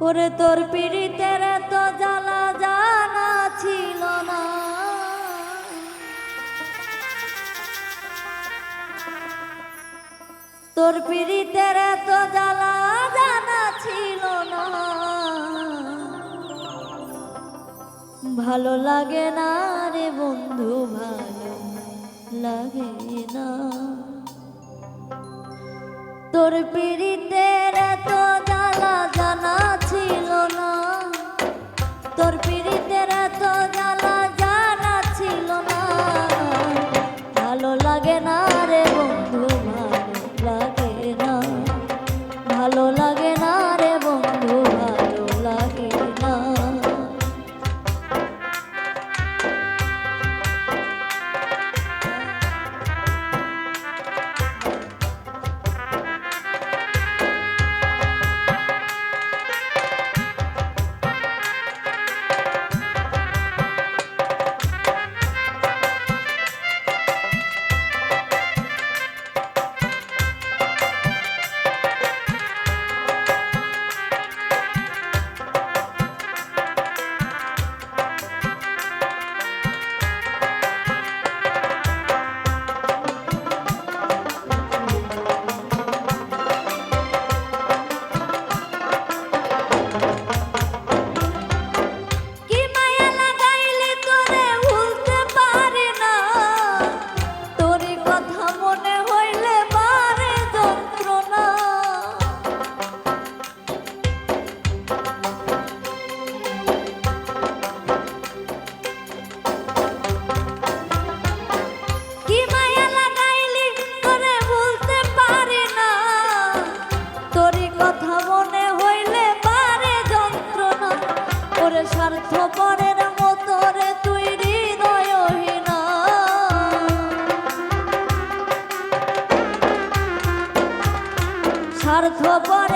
ওরে তোর পিড়িতের তো জ্বালা জানা ছিল না। তোর পিড়িতের তো জ্বালা জানা ছিল না। ভালো লাগে না রে বন্ধু, ভালো লাগে না। তোর পিড়িতের এত তোর ওরে স্বার্থ পরের মতো রে তুই হৃদয়হীনা স্বার্থ পরের